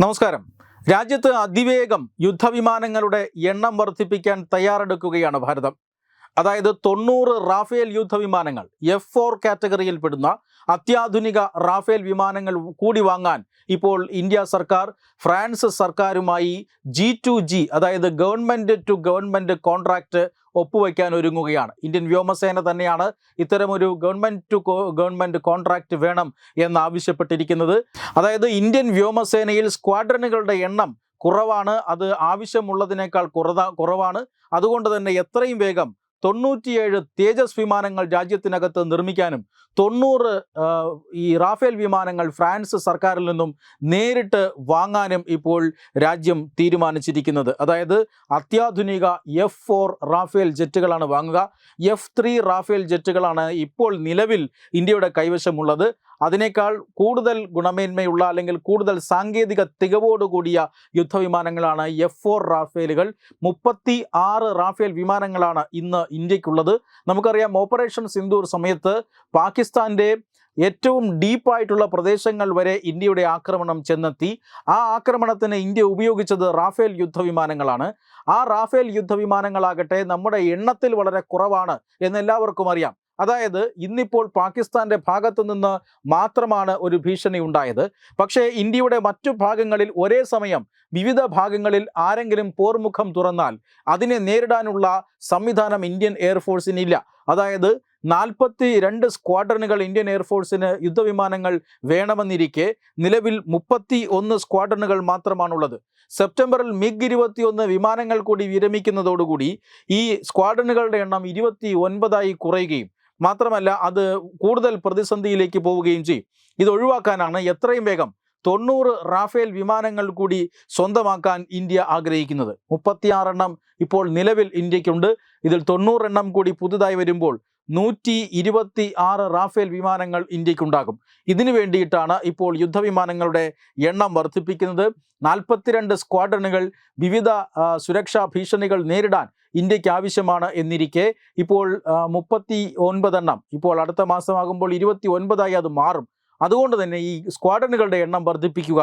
നമസ്കാരം. രാജ്യത്ത് അതിവേഗം യുദ്ധവിമാനങ്ങളുടെ എണ്ണം വർദ്ധിപ്പിക്കാൻ തയ്യാറെടുക്കുകയാണ് ഭാരതം. അതായത് തൊണ്ണൂറ് റാഫേൽ യുദ്ധവിമാനങ്ങൾ എഫ് ഫോർ കാറ്റഗറിയിൽപ്പെടുന്ന അത്യാധുനിക റാഫേൽ വിമാനങ്ങൾ കൂടി വാങ്ങാൻ ഇപ്പോൾ ഇന്ത്യ സർക്കാർ ഫ്രാൻസ് സർക്കാരുമായി ജി ടു ജി അതായത് ഗവൺമെന്റ് ടു ഗവൺമെന്റ് കോൺട്രാക്റ്റ് ഒപ്പുവയ്ക്കാൻ ഒരുങ്ങുകയാണ്. ഇന്ത്യൻ വ്യോമസേന തന്നെയാണ് ഇത്തരമൊരു ഗവൺമെന്റ് ടു ഗവൺമെന്റ് കോൺട്രാക്റ്റ് വേണം എന്നാവശ്യപ്പെട്ടിരിക്കുന്നത്. അതായത് ഇന്ത്യൻ വ്യോമസേനയിൽ സ്ക്വാഡ്രനുകളുടെ എണ്ണം കുറവാണ്. അത് ആവശ്യമുള്ളതിനേക്കാൾ കുറവാണ്. അതുകൊണ്ട് തന്നെ എത്രയും വേഗം തൊണ്ണൂറ്റിയേഴ് തേജസ് വിമാനങ്ങൾ രാജ്യത്തിനകത്ത് നിർമ്മിക്കാനും തൊണ്ണൂറ് ഈ റാഫേൽ വിമാനങ്ങൾ ഫ്രാൻസ് സർക്കാരിൽ നിന്നും നേരിട്ട് വാങ്ങാനും ഇപ്പോൾ രാജ്യം തീരുമാനിച്ചിരിക്കുന്നത്. അതായത് അത്യാധുനിക എഫ് ഫോർ റാഫേൽ ജെറ്റുകളാണ് വാങ്ങുക. എഫ് ത്രീ റാഫേൽ ജെറ്റുകളാണ് ഇപ്പോൾ നിലവിൽ ഇന്ത്യയുടെ കൈവശമുള്ളത്. അതിനേക്കാൾ കൂടുതൽ ഗുണമേന്മയുള്ള അല്ലെങ്കിൽ കൂടുതൽ സാങ്കേതിക തികവോടുകൂടിയ യുദ്ധവിമാനങ്ങളാണ് എഫ് ഫോർ റാഫേലുകൾ. മുപ്പത്തി ആറ് റാഫേൽ വിമാനങ്ങളാണ് ഇന്ന് ഇന്ത്യക്കുള്ളത്. നമുക്കറിയാം ഓപ്പറേഷൻ സിന്ദൂർ സമയത്ത് പാകിസ്ഥാന്റെ ഏറ്റവും ഡീപ്പായിട്ടുള്ള പ്രദേശങ്ങൾ വരെ ഇന്ത്യയുടെ ആക്രമണം ചെന്നെത്തി. ആ ആക്രമണത്തിന് ഇന്ത്യ ഉപയോഗിച്ചത് റാഫേൽ യുദ്ധവിമാനങ്ങളാണ്. ആ റാഫേൽ യുദ്ധവിമാനങ്ങളാകട്ടെ നമ്മുടെ എണ്ണത്തിൽ വളരെ കുറവാണ് എന്നെല്ലാവർക്കും അറിയാം. അതായത് ഇന്നിപ്പോൾ പാകിസ്ഥാന്റെ ഭാഗത്തു നിന്ന് മാത്രമാണ് ഒരു ഭീഷണി ഉണ്ടായത്. പക്ഷേ ഇന്ത്യയുടെ മറ്റു ഭാഗങ്ങളിൽ ഒരേ സമയം വിവിധ ഭാഗങ്ങളിൽ ആരെങ്കിലും പോർമുഖം തുറന്നാൽ അതിനെ നേരിടാനുള്ള സംവിധാനം ഇന്ത്യൻ എയർഫോഴ്സിനില്ല അതായത് നാൽപ്പത്തി രണ്ട് സ്ക്വാഡ്രനുകൾ ഇന്ത്യൻ എയർഫോഴ്സിന് യുദ്ധവിമാനങ്ങൾ വേണമെന്നിരിക്കെ നിലവിൽ മുപ്പത്തി ഒന്ന് സ്ക്വാഡ്രനുകൾ മാത്രമാണുള്ളത്. സെപ്റ്റംബറിൽ മിഗ് ഇരുപത്തിയൊന്ന് വിമാനങ്ങൾ കൂടി വിരമിക്കുന്നതോടുകൂടി ഈ സ്ക്വാഡ്രണുകളുടെ എണ്ണം ഇരുപത്തി ഒൻപതായി കുറയുകയും മാത്രമല്ല അത് കൂടുതൽ പ്രതിസന്ധിയിലേക്ക് പോവുകയും ചെയ്യും. ഇത് ഒഴിവാക്കാനാണ് എത്രയും വേഗം തൊണ്ണൂറ് റാഫേൽ വിമാനങ്ങൾ കൂടി സ്വന്തമാക്കാൻ ഇന്ത്യ ആഗ്രഹിക്കുന്നത്. മുപ്പത്തിയാറെണ്ണം ഇപ്പോൾ നിലവിൽ ഇന്ത്യക്കുണ്ട്. ഇതിൽ തൊണ്ണൂറെണ്ണം കൂടി പുതുതായി വരുമ്പോൾ നൂറ്റി ഇരുപത്തി ആറ് റാഫേൽ വിമാനങ്ങൾ ഇന്ത്യക്കുണ്ടാകും. ഇതിനു വേണ്ടിയിട്ടാണ് ഇപ്പോൾ യുദ്ധവിമാനങ്ങളുടെ എണ്ണം വർദ്ധിപ്പിക്കുന്നത്. നാൽപ്പത്തിരണ്ട് സ്ക്വാഡ്രണുകൾ വിവിധ സുരക്ഷാ ഭീഷണികൾ നേരിടാൻ ഇന്ത്യയ്ക്ക് ആവശ്യമാണ് എന്നിരിക്കെ ഇപ്പോൾ മുപ്പത്തി ഒൻപതെണ്ണം ഇപ്പോൾ അടുത്ത മാസമാകുമ്പോൾ ഇരുപത്തി ഒൻപതായി അത് മാറും. അതുകൊണ്ട് തന്നെ ഈ സ്ക്വാഡനുകളുടെ എണ്ണം വർദ്ധിപ്പിക്കുക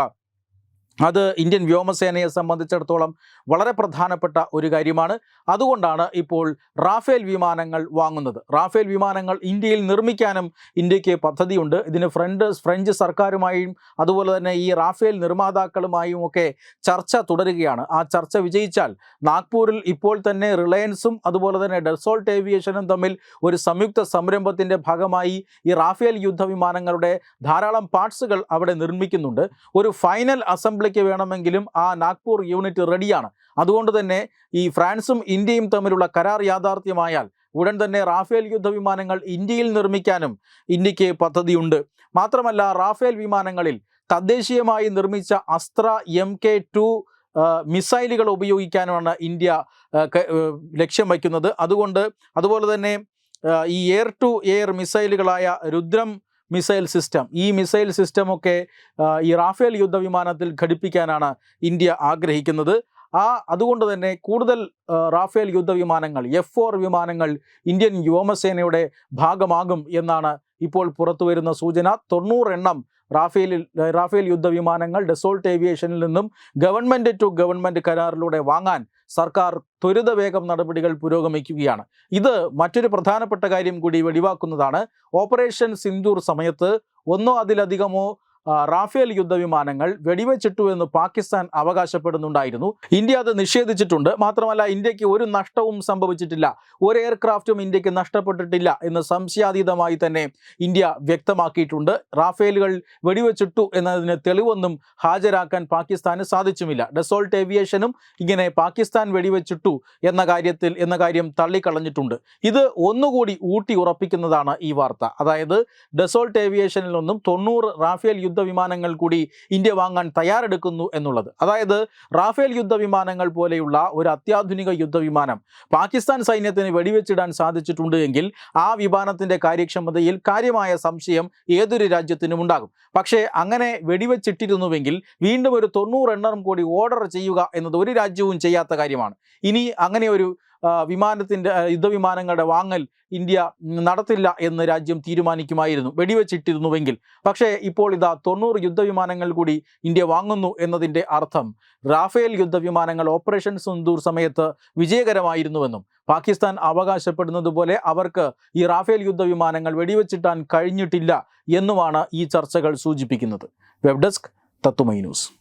അത് ഇന്ത്യൻ വ്യോമസേനയെ സംബന്ധിച്ചിടത്തോളം വളരെ പ്രധാനപ്പെട്ട ഒരു കാര്യമാണ്. അതുകൊണ്ടാണ് ഇപ്പോൾ റാഫേൽ വിമാനങ്ങൾ വാങ്ങുന്നത്. റാഫേൽ വിമാനങ്ങൾ ഇന്ത്യയിൽ നിർമ്മിക്കാനും ഇന്ത്യയ്ക്ക് പദ്ധതിയുണ്ട്. ഇതിന് ഫ്രണ്ട് ഫ്രഞ്ച് സർക്കാരുമായും അതുപോലെ തന്നെ ഈ റാഫേൽ നിർമ്മാതാക്കളുമായും ഒക്കെ ചർച്ച തുടരുകയാണ്. ആ ചർച്ച വിജയിച്ചാൽ നാഗ്പൂരിൽ ഇപ്പോൾ തന്നെ റിലയൻസും അതുപോലെ തന്നെ ഡെസോൾട്ട് ഏവിയേഷനും തമ്മിൽ ഒരു സംയുക്ത സംരംഭത്തിന്റെ ഭാഗമായി ഈ റാഫേൽ യുദ്ധവിമാനങ്ങളുടെ ധാരാളം പാർട്സുകൾ അവിടെ നിർമ്മിക്കുന്നുണ്ട്. ഒരു ഫൈനൽ അസംബ്ലിക്ക് വേണമെങ്കിലും ആ നാഗ്പൂർ യൂണിറ്റ് റെഡിയാണ് അതുകൊണ്ട് തന്നെ ഈ ഫ്രാൻസും ഇന്ത്യയും തമ്മിലുള്ള കരാർ യാഥാർത്ഥ്യമായാൽ ഉടൻ തന്നെ റാഫേൽ യുദ്ധവിമാനങ്ങൾ ഇന്ത്യയിൽ നിർമ്മിക്കാനും ഇന്ത്യയ്ക്ക് പദ്ധതിയുണ്ട്. മാത്രമല്ല റാഫേൽ വിമാനങ്ങളിൽ തദ്ദേശീയമായി നിർമ്മിച്ച അസ്ത്ര എം കെ ടു മിസൈലുകൾ ഉപയോഗിക്കാനുമാണ് ഇന്ത്യ ലക്ഷ്യം വയ്ക്കുന്നത്. അതുകൊണ്ട് അതുപോലെ തന്നെ ഈ എയർ ടു എയർ മിസൈലുകളായ രുദ്രം മിസൈൽ സിസ്റ്റം. ഈ മിസൈൽ സിസ്റ്റമൊക്കെ ഈ റാഫേൽ യുദ്ധവിമാനത്തിൽ ഘടിപ്പിക്കാനാണ് ഇന്ത്യ ആഗ്രഹിക്കുന്നത്. ആ അതുകൊണ്ട് തന്നെ കൂടുതൽ റാഫേൽ യുദ്ധവിമാനങ്ങൾ എഫ് ഫോർ വിമാനങ്ങൾ ഇന്ത്യൻ വ്യോമസേനയുടെ ഭാഗമാകും എന്നാണ് ഇപ്പോൾ പുറത്തു വരുന്ന സൂചന തൊണ്ണൂറെണ്ണം റാഫേലിൽ റാഫേൽ യുദ്ധവിമാനങ്ങൾ ഡെസോൾട്ട് ഏവിയേഷനിൽ നിന്നും ഗവൺമെന്റ് ടു ഗവൺമെന്റ് കരാറിലൂടെ വാങ്ങാൻ സർക്കാർ ത്വരിതവേഗം നടപടികൾ പുരോഗമിക്കുകയാണ്. ഇത് മറ്റൊരു പ്രധാനപ്പെട്ട കാര്യം കൂടി വെളിവാക്കുന്നതാണ് ഓപ്പറേഷൻ സിന്ദൂർ സമയത്ത് ഒന്നോ അതിലധികമോ റാഫേൽ യുദ്ധവിമാനങ്ങൾ വെടിവെച്ചിട്ടു എന്ന് പാകിസ്ഥാൻ അവകാശപ്പെടുന്നുണ്ടായിരുന്നു. ഇന്ത്യ അത് നിഷേധിച്ചിട്ടുണ്ട്. മാത്രമല്ല ഇന്ത്യയ്ക്ക് ഒരു നഷ്ടവും സംഭവിച്ചിട്ടില്ല. ഒരു എയർക്രാഫ്റ്റും ഇന്ത്യയ്ക്ക് നഷ്ടപ്പെട്ടിട്ടില്ല എന്ന് സംശയാതീതമായി തന്നെ ഇന്ത്യ വ്യക്തമാക്കിയിട്ടുണ്ട്. റാഫേലുകൾ വെടിവെച്ചിട്ടു എന്നതിന് തെളിവൊന്നും ഹാജരാക്കാൻ പാകിസ്ഥാന് സാധിച്ചുമില്ല. ഡെസോൾട്ട് ഏവിയേഷനും ഇങ്ങനെ പാകിസ്ഥാൻ വെടിവെച്ചിട്ടു എന്ന കാര്യത്തിൽ എന്ന കാര്യം തള്ളിക്കളഞ്ഞിട്ടുണ്ട്. ഇത് ഒന്നുകൂടി ഊട്ടി ഉറപ്പിക്കുന്നതാണ് ഈ വാർത്ത. അതായത് ഡെസോൾട്ട് ഏവിയേഷനിൽ നിന്നും തൊണ്ണൂറ് റാഫേൽ യുദ്ധവിമാനങ്ങൾ കൂടി ഇന്ത്യ വാങ്ങാൻ തയ്യാറെടുക്കുന്നു എന്നുള്ളത്. അതായത് റാഫേൽ യുദ്ധവിമാനങ്ങൾ പോലെയുള്ള ഒരു അത്യാധുനിക യുദ്ധവിമാനം പാകിസ്ഥാൻ സൈന്യത്തിന് വെടിവെച്ചിടാൻ സാധിച്ചിട്ടുണ്ട് എങ്കിൽ ആ വിമാനത്തിന്റെ കാര്യക്ഷമതയിൽ കാര്യമായ സംശയം ഏതൊരു രാജ്യത്തിനും ഉണ്ടാകും. പക്ഷേ അങ്ങനെ വെടിവെച്ചിട്ടിരുന്നുവെങ്കിൽ വീണ്ടും ഒരു തൊണ്ണൂറ് എണ്ണറും കൂടി ഓർഡർ ചെയ്യുക എന്നത് ഒരു രാജ്യവും ചെയ്യാത്ത കാര്യമാണ്. ഇനി അങ്ങനെ ഒരു വിമാനത്തിന്റെ യുദ്ധവിമാനങ്ങളുടെ വാങ്ങൽ ഇന്ത്യ നടത്തില്ല എന്ന് രാജ്യം തീരുമാനിക്കുമായിരുന്നു. വെടിവെച്ചിട്ടിരുന്നുവെങ്കിൽ. പക്ഷേ ഇപ്പോൾ ഇതാ തൊണ്ണൂറ് യുദ്ധവിമാനങ്ങൾ കൂടി ഇന്ത്യ വാങ്ങുന്നു എന്നതിന്റെ അർത്ഥം റാഫേൽ യുദ്ധവിമാനങ്ങൾ ഓപ്പറേഷൻ സിന്ദൂർ സമയത്ത് വിജയകരമായിരുന്നുവെന്നും പാകിസ്ഥാൻ അവകാശപ്പെടുന്നത് പോലെ അവർക്ക് ഈ റാഫേൽ യുദ്ധവിമാനങ്ങൾ വെടിവെച്ചിട്ടാൻ കഴിഞ്ഞിട്ടില്ല എന്നുമാണ് ഈ ചർച്ചകൾ സൂചിപ്പിക്കുന്നത്. വെബ് ഡെസ്ക് തത്തുമൈ ന്യൂസ്.